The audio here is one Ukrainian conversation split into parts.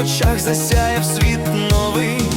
очах засяяв світ новий.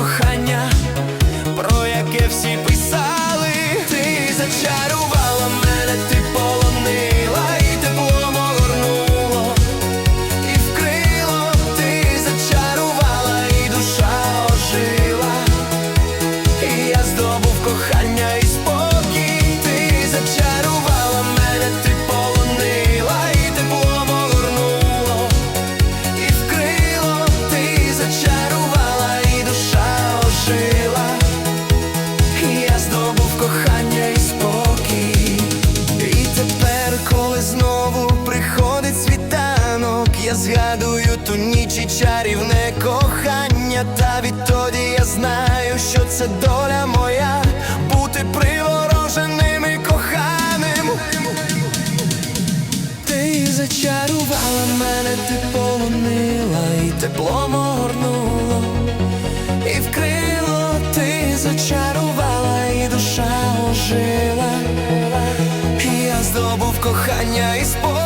Кохання, я згадую ту ніч і чарівне кохання. Та відтоді я знаю, що це доля моя бути привороженим і коханим. Ти зачарувала мене, ти полонила, і теплом огорнуло, і вкрило, ти зачарувала, і душа ожила. І я здобув кохання і спокій